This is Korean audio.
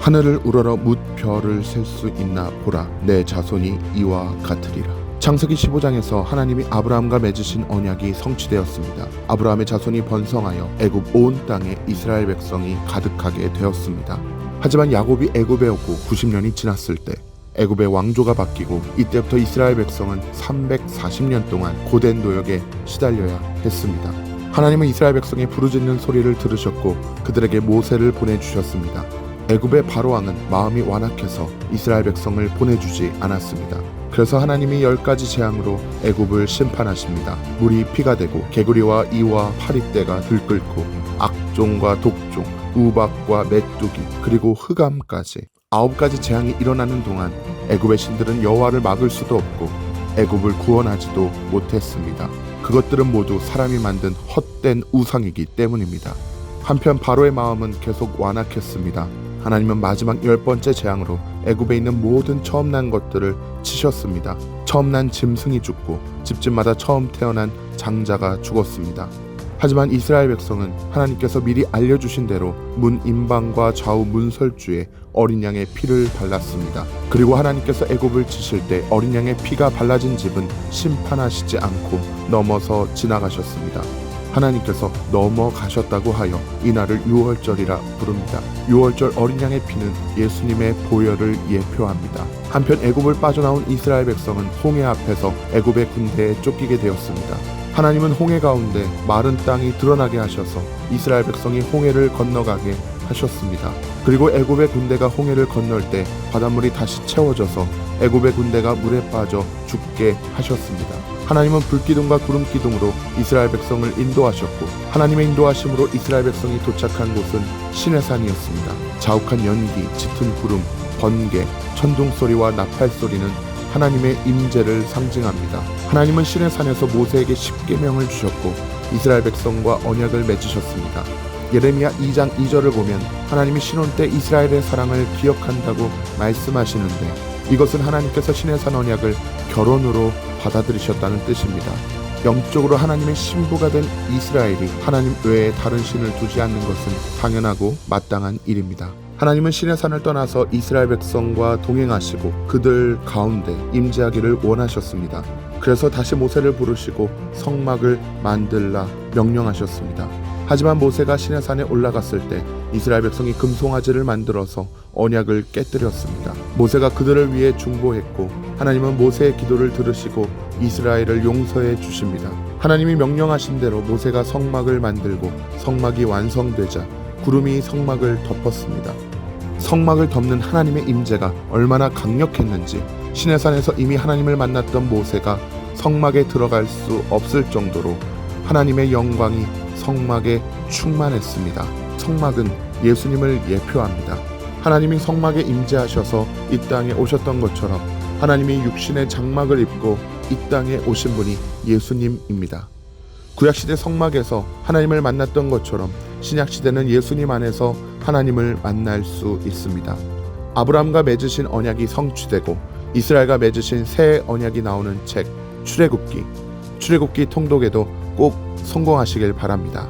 하늘을 우러러 뭇 별을 셀 수 있나 보라 내 자손이 이와 같으리라 창세기 15장에서 하나님이 아브라함과 맺으신 언약이 성취되었습니다. 아브라함의 자손이 번성하여 애굽 온 땅에 이스라엘 백성이 가득하게 되었습니다. 하지만 야곱이 애굽에 오고 90년이 지났을 때 애굽의 왕조가 바뀌고 이때부터 이스라엘 백성은 340년 동안 고된 노역에 시달려야 했습니다. 하나님은 이스라엘 백성의 부르짖는 소리를 들으셨고 그들에게 모세를 보내주셨습니다. 애굽의 바로 왕은 마음이 완악해서 이스라엘 백성을 보내주지 않았습니다. 그래서 하나님이 열 가지 재앙으로 애굽을 심판하십니다. 물이 피가 되고 개구리와 이와 파리떼가 들끓고 악종과 독종, 우박과 메뚜기 그리고 흑암까지 아홉 가지 재앙이 일어나는 동안 애굽의 신들은 여호와를 막을 수도 없고 애굽을 구원하지도 못했습니다. 그것들은 모두 사람이 만든 헛된 우상이기 때문입니다. 한편 바로의 마음은 계속 완악했습니다. 하나님은 마지막 열 번째 재앙으로 애굽에 있는 모든 처음 난 것들을 치셨습니다. 처음 난 짐승이 죽고 집집마다 처음 태어난 장자가 죽었습니다. 하지만 이스라엘 백성은 하나님께서 미리 알려주신 대로 문 임방과 좌우 문설주에 어린 양의 피를 발랐습니다. 그리고 하나님께서 애굽을 치실 때 어린 양의 피가 발라진 집은 심판하시지 않고 넘어서 지나가셨습니다. 하나님께서 넘어가셨다고 하여 이날을 유월절이라 부릅니다. 유월절 어린 양의 피는 예수님의 보혈을 예표합니다. 한편 애굽을 빠져나온 이스라엘 백성은 홍해 앞에서 애굽의 군대에 쫓기게 되었습니다. 하나님은 홍해 가운데 마른 땅이 드러나게 하셔서 이스라엘 백성이 홍해를 건너가게 하셨습니다. 그리고 애굽의 군대가 홍해를 건널 때 바닷물이 다시 채워져서 애굽의 군대가 물에 빠져 죽게 하셨습니다. 하나님은 불기둥과 구름기둥으로 이스라엘 백성을 인도하셨고 하나님의 인도하심으로 이스라엘 백성이 도착한 곳은 시내산이었습니다. 자욱한 연기, 짙은 구름, 번개, 천둥 소리와 나팔 소리는 하나님의 임재를 상징합니다. 하나님은 시내산에서 모세에게 십계명을 주셨고 이스라엘 백성과 언약을 맺으셨습니다. 예레미야 2장 2절을 보면 하나님이 신혼 때 이스라엘의 사랑을 기억한다고 말씀하시는데 이것은 하나님께서 시내산 언약을 결혼으로 받아들이셨다는 뜻입니다. 영적으로 하나님의 신부가 된 이스라엘이 하나님 외에 다른 신을 두지 않는 것은 당연하고 마땅한 일입니다. 하나님은 신의 산을 떠나서 이스라엘 백성과 동행하시고 그들 가운데 임재하기를 원하셨습니다. 그래서 다시 모세를 부르시고 성막을 만들라 명령하셨습니다. 하지만 모세가 신의 산에 올라갔을 때 이스라엘 백성이 금송아지를 만들어서 언약을 깨뜨렸습니다. 모세가 그들을 위해 중보했고 하나님은 모세의 기도를 들으시고 이스라엘을 용서해 주십니다. 하나님이 명령하신 대로 모세가 성막을 만들고 성막이 완성되자 구름이 성막을 덮었습니다. 성막을 덮는 하나님의 임재가 얼마나 강력했는지 시내산에서 이미 하나님을 만났던 모세가 성막에 들어갈 수 없을 정도로 하나님의 영광이 성막에 충만했습니다. 성막은 예수님을 예표합니다. 하나님이 성막에 임재하셔서 이 땅에 오셨던 것처럼 하나님이 육신의 장막을 입고 이 땅에 오신 분이 예수님입니다. 구약시대 성막에서 하나님을 만났던 것처럼 신약시대는 예수님 안에서 하나님을 만날 수 있습니다. 아브라함과 맺으신 언약이 성취되고 이스라엘과 맺으신 새 언약이 나오는 책 출애굽기 출애굽기 통독에도 꼭 성공하시길 바랍니다.